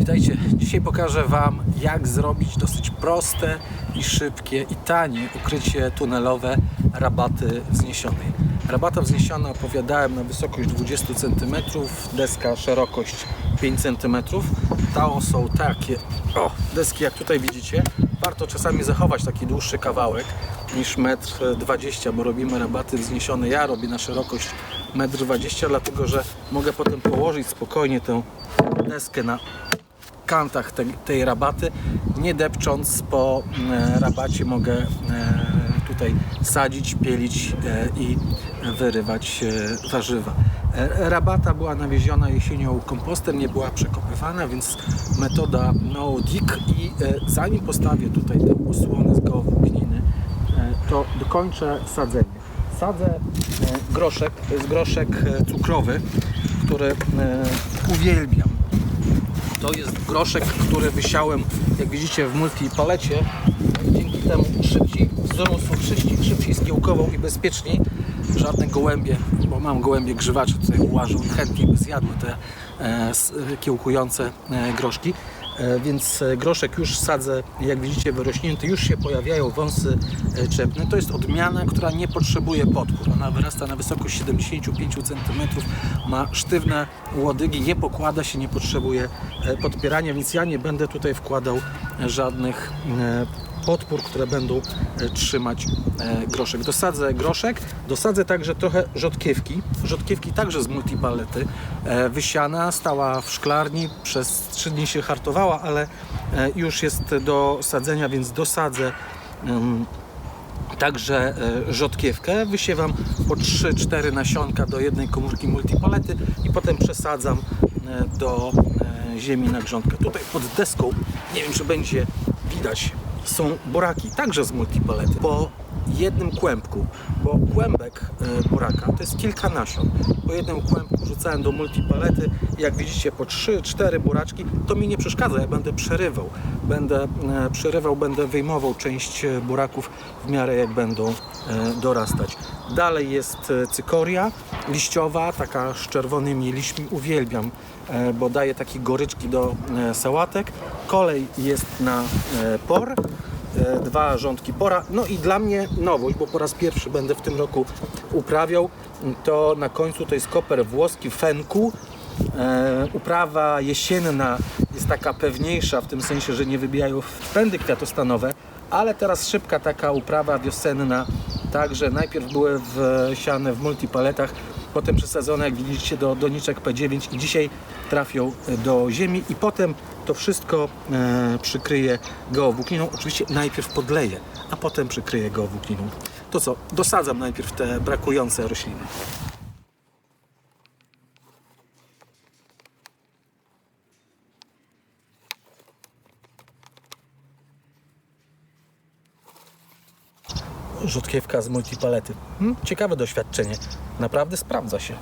Witajcie. Dzisiaj pokażę Wam, jak zrobić dosyć proste i szybkie i tanie ukrycie tunelowe rabaty wzniesionej. Rabata wzniesiona opowiadałem na wysokość 20 cm, deska szerokość 5 cm. To są takie o, deski, jak tutaj widzicie. Warto czasami zachować taki dłuższy kawałek niż 1,20 m, bo robimy rabaty wzniesione. Ja robię na szerokość 1,20 m, dlatego że mogę potem położyć spokojnie tę deskę na kantach tej, tej rabaty, nie depcząc po e, rabacie mogę e, tutaj sadzić, pielić e, i wyrywać e, warzywa. Rabata była nawieziona jesienią kompostem, nie była przekopywana, więc metoda no dig i zanim postawię tutaj tę osłonę z gołowłókniny, e, to dokończę sadzenie. Sadzę groszek, jest groszek cukrowy, który uwielbiam. To jest groszek, który wysiałem, jak widzicie, w multipalecie. Dzięki temu szybciej wzrósł, szybciej, szybciej skiełkował i bezpieczniej. Żadne gołębie, bo mam gołębie grzywacze, tutaj łażą i chętnie by zjadły te e, e, kiełkujące e, groszki. E, więc e, groszek już sadzę, jak widzicie, wyrośnięty, już się pojawiają wąsy e, czepne. To jest odmiana, która nie potrzebuje podpór. Ona wyrasta na wysokość 75 cm, ma sztywne łodygi, nie pokłada się, nie potrzebuje podpierania, więc ja nie będę tutaj wkładał żadnych podpór, które będą e, trzymać e, groszek. Dosadzę groszek, dosadzę także trochę rzodkiewki. Rzodkiewki także z multipalety. E, Wysiana, stała w szklarni, przez 3 dni się hartowała, ale już jest do sadzenia, więc dosadzę Także rzodkiewkę wysiewam po 3-4 nasionka do jednej komórki multipalety i potem przesadzam do ziemi na grządkę. Tutaj pod deską, nie wiem czy będzie widać, są boraki, także z multipalety. Po jednym kłębku, bo kłębek e, boraka to jest kilka nasion. Po jednym kłębku rzucałem do multipalety jak widzicie po 3-4 buraczki, to mi nie przeszkadza, ja będę przerywał. Będę e, przerywał, będę wyjmował część e, buraków w miarę jak będą dorastać. Dalej jest cykoria liściowa, taka z czerwonymi liśćmi, uwielbiam, bo daje takie goryczki do sałatek. Kolej jest na por, dwa rządki pora. No i dla mnie nowość, bo po raz pierwszy będę w tym roku uprawiał, to na końcu to jest koper włoski fenku. E, uprawa jesienna jest taka pewniejsza w tym sensie, że nie wybijają pędy kwiatostanowe, ale teraz szybka taka uprawa wiosenna, także najpierw były wsiane w multipaletach, potem przesadzone, jak widzicie, do doniczek P9 i dzisiaj trafią do ziemi i potem to wszystko e, przykryję geowłókniną. Oczywiście najpierw podleję, a potem przykryję geowłókniną. To co, dosadzam najpierw te brakujące rośliny. Rzodkiewka z multipalety. Hmm, ciekawe doświadczenie. Naprawdę sprawdza się.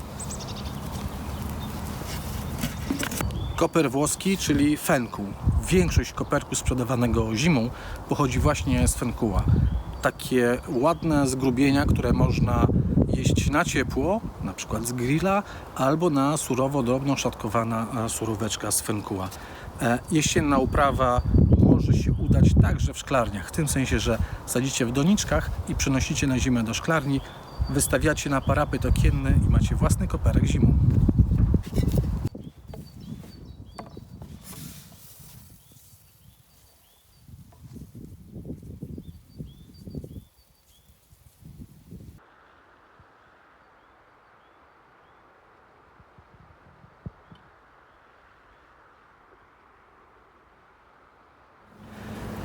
Koper włoski, czyli fenkuł. Większość koperku sprzedawanego zimą pochodzi właśnie z fenkuła. Takie ładne zgrubienia, które można jeść na ciepło, na przykład z grilla, albo na surowo, drobno szatkowana suróweczka z fenkuła. E, Jesienna uprawa udać także w szklarniach, w tym sensie, że sadzicie w doniczkach i przenosicie na zimę do szklarni, wystawiacie na parapet okienny i macie własny koperek zimą.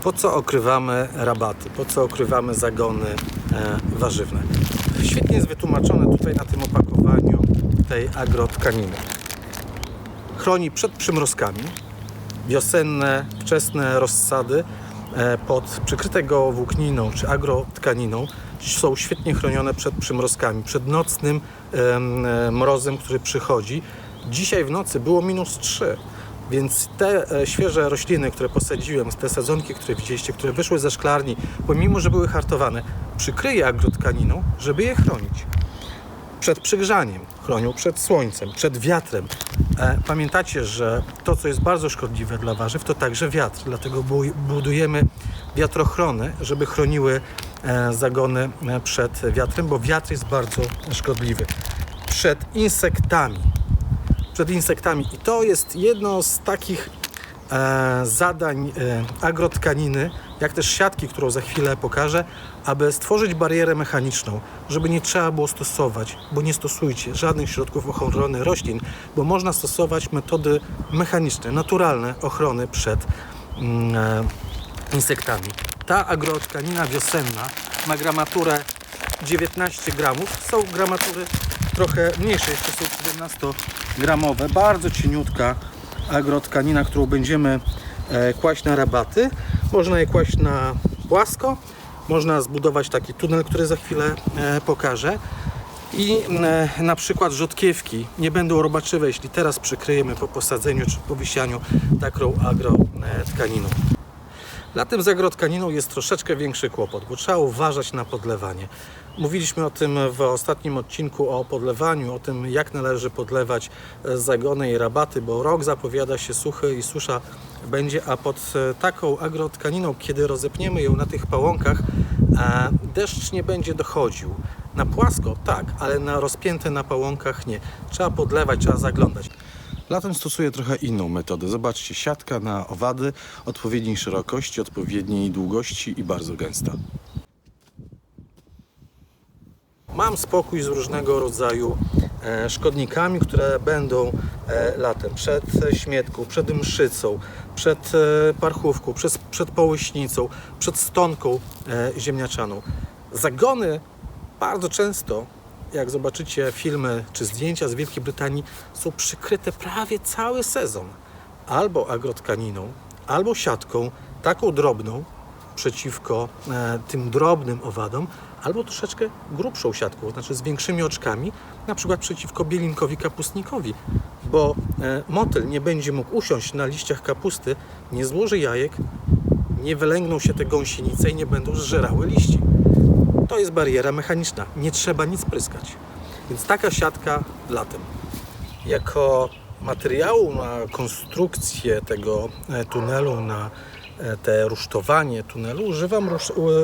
Po co okrywamy rabaty? Po co okrywamy zagony e, warzywne? Świetnie jest wytłumaczone tutaj na tym opakowaniu tej agrotkaniny. Chroni przed przymrozkami. Wiosenne, wczesne rozsady e, pod przykryte gołowłókniną czy agrotkaniną są świetnie chronione przed przymrozkami, przed nocnym e, mrozem, który przychodzi. Dzisiaj w nocy było minus 3. Więc te e, świeże rośliny, które posadziłem, te sadzonki, które widzieliście, które wyszły ze szklarni, pomimo, że były hartowane, przykryję agrotkaniną, żeby je chronić. przed przygrzaniem, chronią przed słońcem, przed wiatrem. E, Pamiętacie, że to, co jest bardzo szkodliwe dla warzyw, to także wiatr. Dlatego bu- budujemy wiatrochrony, żeby chroniły e, zagony przed wiatrem, bo wiatr jest bardzo szkodliwy. Przed insektami. Przed insektami. I to jest jedno z takich e, zadań e, agrotkaniny, jak też siatki, którą za chwilę pokażę, aby stworzyć barierę mechaniczną, żeby nie trzeba było stosować, bo nie stosujcie żadnych środków ochrony roślin, bo można stosować metody mechaniczne, naturalne ochrony przed mm, e, insektami. Ta agrotkanina wiosenna ma gramaturę 19 gramów. Są gramatury trochę mniejsze, jeszcze są 17-gramowe. Bardzo cieniutka agrotkanina, którą będziemy e, kłaść na rabaty. Można je kłaść na płasko, można zbudować taki tunel, który za chwilę e, pokażę. I e, na przykład rzodkiewki nie będą robaczywe, jeśli teraz przykryjemy po posadzeniu czy po wisianiu taką agrotkaniną. Latem z agrotkaniną jest troszeczkę większy kłopot, bo trzeba uważać na podlewanie. Mówiliśmy o tym w ostatnim odcinku o podlewaniu, o tym jak należy podlewać e, zagony i rabaty, bo rok zapowiada się suchy i susza będzie, a pod e, taką agrotkaniną, kiedy rozepniemy ją na tych pałąkach, e, deszcz nie będzie dochodził. Na płasko tak, ale na rozpięte na pałąkach nie. Trzeba podlewać, trzeba zaglądać. Latem stosuję trochę inną metodę. Zobaczcie, siatka na owady odpowiedniej szerokości, odpowiedniej długości i bardzo gęsta. Mam spokój z różnego rodzaju e, szkodnikami, które będą e, latem przed śmietką, przed mszycą, przed e, parchówką, przed, przed połyśnicą, przed stonką ziemniaczaną. Zagony bardzo często, jak zobaczycie filmy czy zdjęcia z Wielkiej Brytanii, są przykryte prawie cały sezon albo agrotkaniną, albo siatką, taką drobną, przeciwko e, tym drobnym owadom, albo troszeczkę grubszą siatką, znaczy z większymi oczkami, na przykład przeciwko bielinkowi kapustnikowi, bo e, motyl nie będzie mógł usiąść na liściach kapusty, nie złoży jajek, nie wylęgną się te gąsienice i nie będą zżerały liści. To jest bariera mechaniczna, nie trzeba nic pryskać. Więc taka siatka latem. Jako materiału na konstrukcję tego e, tunelu, na e, te rusztowanie tunelu używam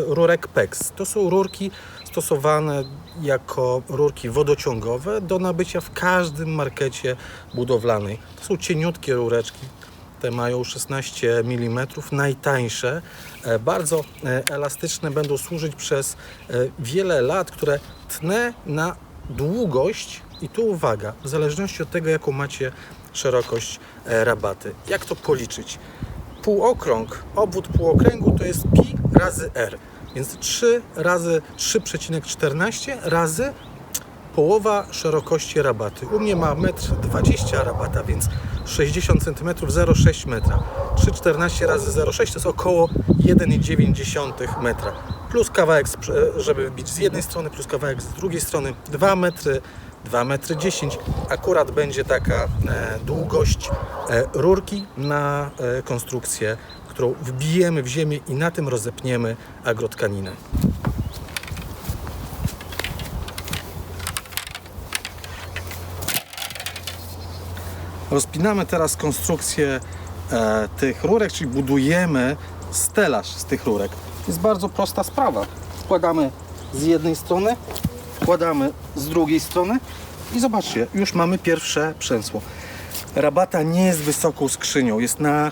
rurek PEX. To są rurki stosowane jako rurki wodociągowe do nabycia w każdym markecie budowlanej. To są cieniutkie rureczki, te mają 16 mm, najtańsze, e, bardzo e, elastyczne, będą służyć przez e, wiele lat, które tnę na długość i tu uwaga, w zależności od tego, jaką macie szerokość rabaty. Jak to policzyć? Półokrąg, obwód półokręgu to jest pi razy r, więc 3 razy 3,14 razy połowa szerokości rabaty. U mnie ma 1,20 m rabata, więc 60 cm 0,6 metra. 3,14 razy 0,6 to jest około 1,9 metra. Plus kawałek, żeby wbić z jednej strony, plus kawałek z drugiej strony. 2 metry, 2 metry 10. Akurat będzie taka e, długość e, rurki na e, konstrukcję, którą wbijemy w ziemię i na tym rozepniemy agrotkaninę. Rozpinamy teraz konstrukcję e, tych rurek, czyli budujemy stelaż z tych rurek. Jest bardzo prosta sprawa. Wkładamy z jednej strony, wkładamy z drugiej strony i zobaczcie, już mamy pierwsze przęsło. Rabata nie jest wysoką skrzynią, jest na,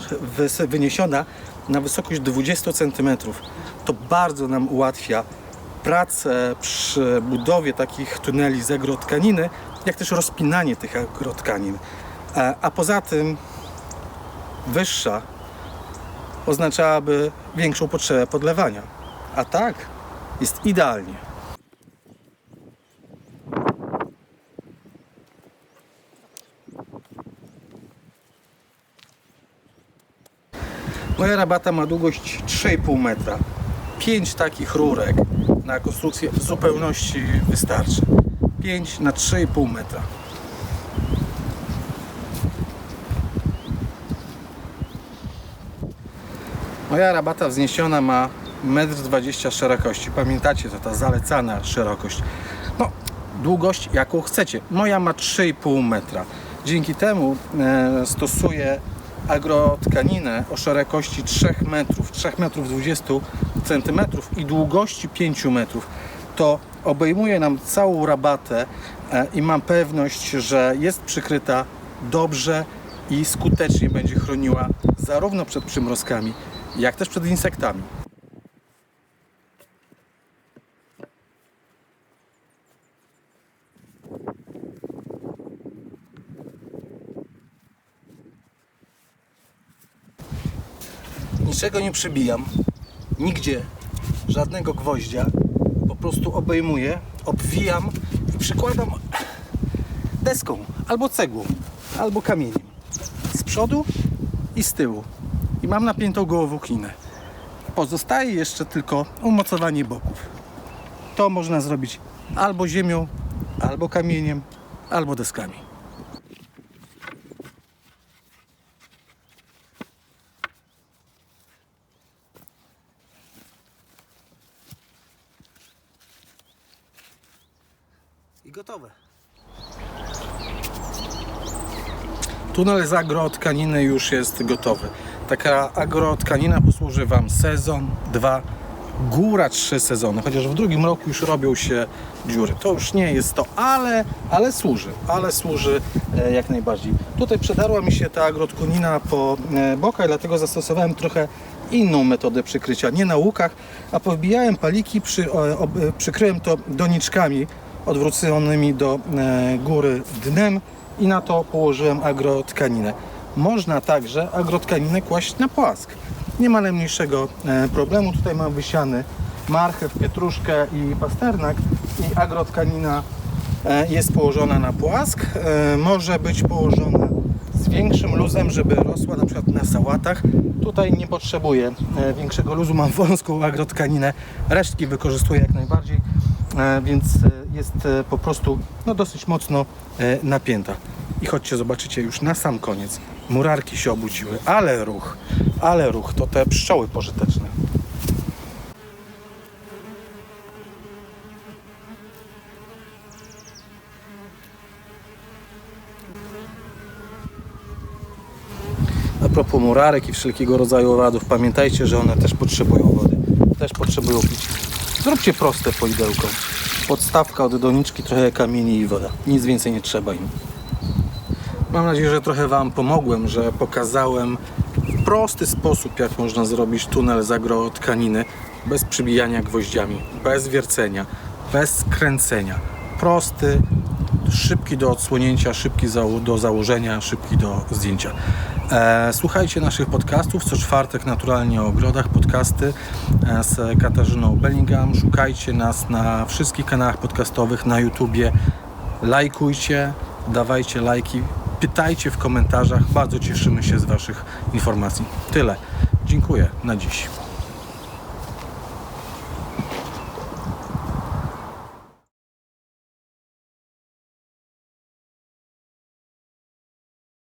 wyniesiona na wysokość 20 cm. To bardzo nam ułatwia pracę przy budowie takich tuneli z agrotkaniny, jak też rozpinanie tych agrotkanin. A, a poza tym wyższa oznaczałaby większą potrzebę podlewania. A tak jest idealnie. Moja rabata ma długość 3,5 metra. 5 takich rurek na konstrukcję w zupełności wystarczy. 5 na 3,5 metra. Moja rabata wzniesiona ma 1,20 m szerokości. Pamiętacie, to ta zalecana szerokość. No, długość jaką chcecie. Moja ma 3,5 metra. Dzięki temu e, stosuję agrotkaninę o szerokości 3 metrów, 3 metrów 20 centymetrów i długości 5 metrów. To obejmuje nam całą rabatę e, i mam pewność, że jest przykryta dobrze i skutecznie będzie chroniła zarówno przed przymrozkami, jak też przed insektami. Niczego nie przybijam, nigdzie żadnego gwoździa. Po prostu obejmuję, obwijam i przykładam deską albo cegłą, albo kamieniem. Z przodu i z tyłu. I mam napiętą gołowłókninę. Pozostaje jeszcze tylko umocowanie boków. To można zrobić albo ziemią, albo kamieniem, albo deskami. I gotowe. Tunel z agrotkaniny już jest gotowy. Taka agrotkanina posłuży Wam sezon, dwa, góra trzy sezony, chociaż w drugim roku już robią się dziury. To już nie jest to, ale, ale służy, ale służy e, jak najbardziej. Tutaj przedarła mi się ta agrotkanina po e, bokach, dlatego zastosowałem trochę inną metodę przykrycia. Nie na łukach, a powbijałem paliki, przy, o, ob, przykryłem to doniczkami odwróconymi do e, góry dnem i na to położyłem agrotkaninę. Można także agrotkaninę kłaść na płask. Nie ma najmniejszego e, problemu. Tutaj mam wysiany marchew, pietruszkę i pasternak i agrotkanina e, jest położona na płask. E, Może być położona z większym luzem, żeby rosła na przykład na sałatach. Tutaj nie potrzebuję większego luzu, mam wąską agrotkaninę. Resztki wykorzystuję jak najbardziej, więc jest po prostu no, dosyć mocno napięta. I chodźcie, zobaczycie już na sam koniec. Murarki się obudziły, ale ruch, ale ruch, to te pszczoły pożyteczne. A propos murarek i wszelkiego rodzaju owadów, pamiętajcie, że one też potrzebują wody. Też potrzebują pić. Zróbcie proste poidełko. Podstawka od doniczki, trochę kamieni i woda. Nic więcej nie trzeba im. Mam nadzieję, że trochę Wam pomogłem, że pokazałem w prosty sposób, jak można zrobić tunel z agrotkaniny bez przybijania gwoździami, bez wiercenia, bez skręcenia. Prosty, szybki do odsłonięcia, szybki do założenia, szybki do zdjęcia. E, Słuchajcie naszych podcastów co czwartek naturalnie o ogrodach, podcasty e, z Katarzyną Bellingham. Szukajcie nas na wszystkich kanałach podcastowych, na YouTubie. Lajkujcie, dawajcie lajki, pytajcie w komentarzach. Bardzo cieszymy się z Waszych informacji. Tyle. Dziękuję na dziś.